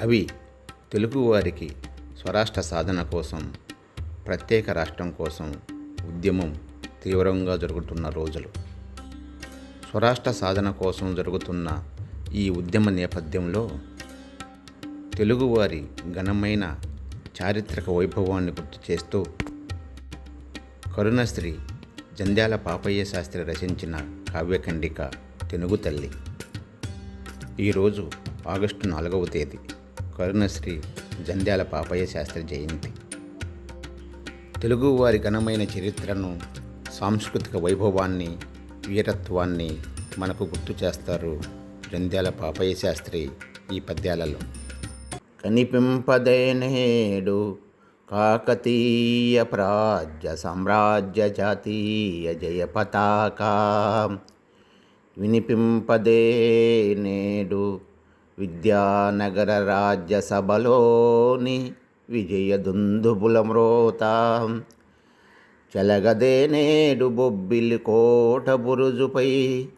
అవి తెలుగువారికి స్వరాష్ట్ర సాధన కోసం ప్రత్యేక రాష్ట్రం కోసం ఉద్యమం తీవ్రంగా జరుగుతున్న రోజులు. స్వరాష్ట్ర సాధన కోసం జరుగుతున్న ఈ ఉద్యమ నేపథ్యంలో తెలుగువారి ఘనమైన చారిత్రక వైభవాన్ని గుర్తు చేస్తూ కరుణశ్రీ జంధ్యాల పాపయ్య శాస్త్రి రచించిన కావ్యఖండిక తెలుగు తల్లి ఈరోజు ఆగస్టు నాలుగవ తేదీ. కరుణశ్రీ జంధ్యాల పాపయ్య శాస్త్రి జయంతి. తెలుగువారి ఘనమైన చరిత్రను సాంస్కృతిక వైభవాన్ని వీరత్వాన్ని మనకు గుర్తు చేస్తారు జంధ్యాల పాపయ్య శాస్త్రి ఈ పద్యాలలో. కనిపింపదేనేడు కాకతీయ ప్రాజ్య సామ్రాజ్య జాతీయ జయ పతాక వినిపింపదే నేడు విద్యానగర రాజ్యసభలోని విజయ దుందుబుల మ్రోత చెలగదే నేడు బొబ్బిలి కోట బురుజుపై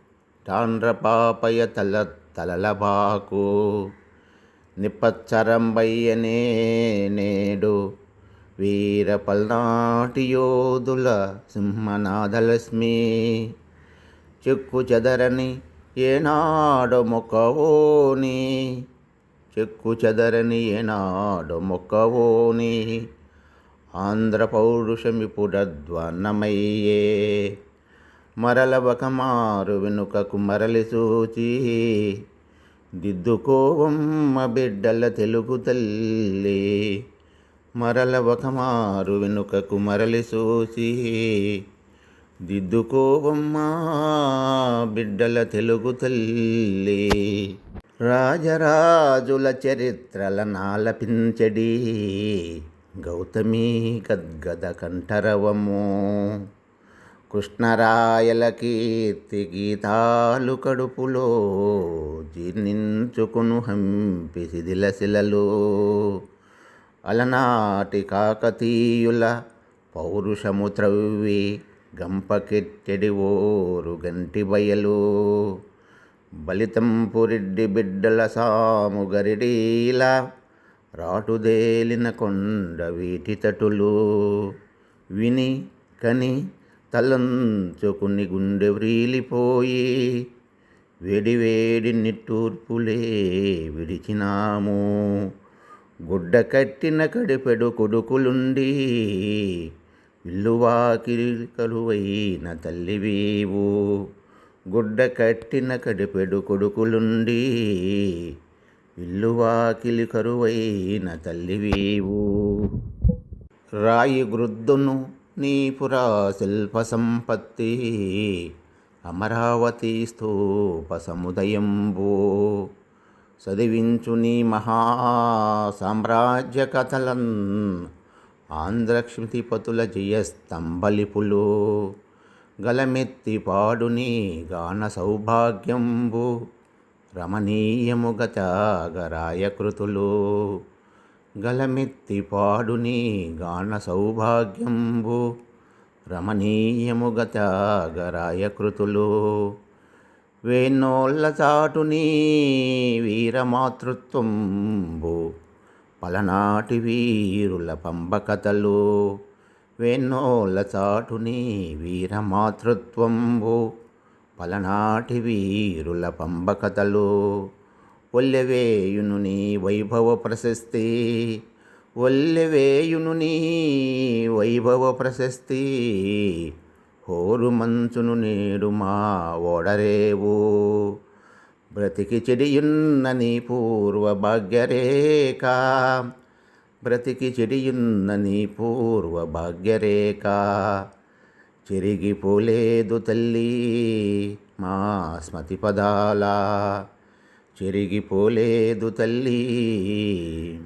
తాండ్రపాపయ తల తలలబాకు. నిప్పచ్చరంబయ్యనే నేడు వీర పల్నాటి యోధుల సింహనాథలక్ష్మి. చెక్కు చెదరని ఏనాడు మొక్కవోని? చెక్కు చెదరని ఏనాడు మొక్కవోని? ఆంధ్ర పౌరుషమిపుడద్వన్నమయ్యే మరల ఒకమారు వెనుకకు మరలి సూచి దిద్దుకోవమ్మ బిడ్డల తెలుగు తల్లి. మరల ఒకమారు వెనుకకు మరలి సూచి దిద్దుకోవమ్మా బిడ్డల తెలుగు తల్లి. రాజరాజుల చరిత్రల నాలపించడి గౌతమీ గద్గద కంఠరవము. కృష్ణరాయల కీర్తి గీతాలు కడుపులో జీర్ణించుకును హంపి శిథిలశిలలో అలనాటి కాకతీయుల పౌరుషము త్రవ్వి గంపకెట్టెడి ఓరు గంటి బయలు బలితంపురెడ్డి బిడ్డల సాము గరిడీలా రాటుదేలిన కొండ వీటి తటులు. విని కని తలంచుకుని గుండె వ్రీలిపోయి వేడివేడి నిట్టూర్పులే విడిచినాము. గుడ్డ కట్టిన కడిపెడు కొడుకులుండి విల్లువా కిరికలువైన తల్లివీవు గుడ్డ కట్టిన కడిపెడు కొడుకులుండి ఇల్లువాకిలి కరువైన తల్లివీవు. రాయి గృద్దును నీ పురా శిల్ప సంపత్తి అమరావతి స్థూప సముదయంబు చదివించు నీ మహా సామ్రాజ్య కథలన్ ఆంధ్రక్షితిపతుల జయస్తంభలిపులు గలమెత్తి పాడుని గాన సౌభాగ్యంబు రమణీయముగ త్యాగరాయకృతులు గలమెత్తి పాడుని గాన సౌభాగ్యంబు రమణీయముగ త్యాగరాయకృతులు వేణోళ్ళ చాటుని వీరమాతృత్వంబు పలనాటి వీరుల పంబకథలు వెన్నోల చాటుని వీరమాతృత్వంబు. పలనాటి వీరుల పంబకథలు ఒల్లెవేయును నీ వైభవ ప్రశస్తి. ఒల్లెవేయును నీ వైభవ ప్రశస్తి. హోరు మంచును నేడు మా ఓడరేవు. బ్రతికి చెడియున్నని పూర్వ భాగ్యరేఖ బ్రతికి చెడియున్నని పూర్వ భాగ్యరేఖ చెరిగిపోలేదు తల్లి మా స్మతి పదాల. చెరిగిపోలేదు తల్లి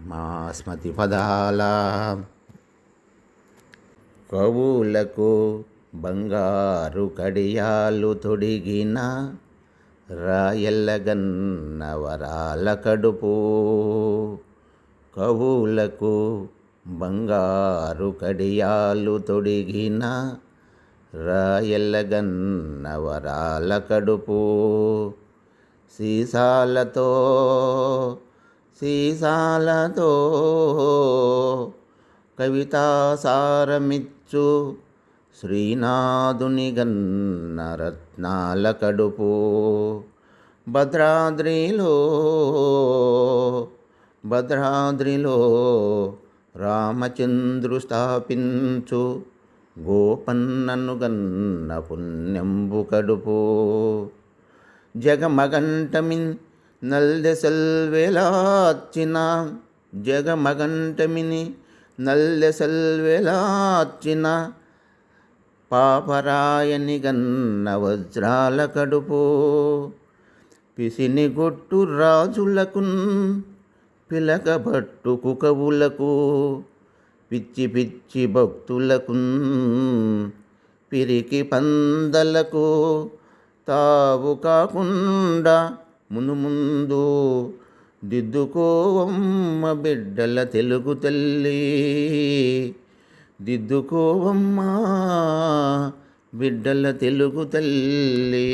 మా స్మతి పదాల. కవులకు బంగారు కడియాలు తొడిగిన రాయల్లగన్న వరాల కడుపు కవులకు బంగారు కడియాలు తొడిగిన రాయల్లగన్న వరాల కడుపు సీసాలతో సీసాలతో కవితాసారమిచ్చు శ్రీనాథుని గన్న రత్నాల కడుపు భద్రాద్రిలో భద్రాద్రిలో రామచంద్రు స్థాపించు గోపన్నను గన్న పుణ్యంబు కడుపు. జగమగంటమిన్ నల్దెసల్వెలాచిన జగమగంటమిని నల్దెసల్వెలాచిన పాపరాయని గన్న వజ్రాల కడుపు. పిసిని గొట్టు రాజులకున్ పిలకబట్టు కుకవులకు. పిచ్చి పిచ్చి భక్తులకున్ పిరికి పందలకు. తావు కాకుండా మునుముందు దిద్దుకోవమ్మ బిడ్డల తెలుగు తల్లి. దిద్దుకోవమ్మ బిడ్డల తెలుగు తల్లి.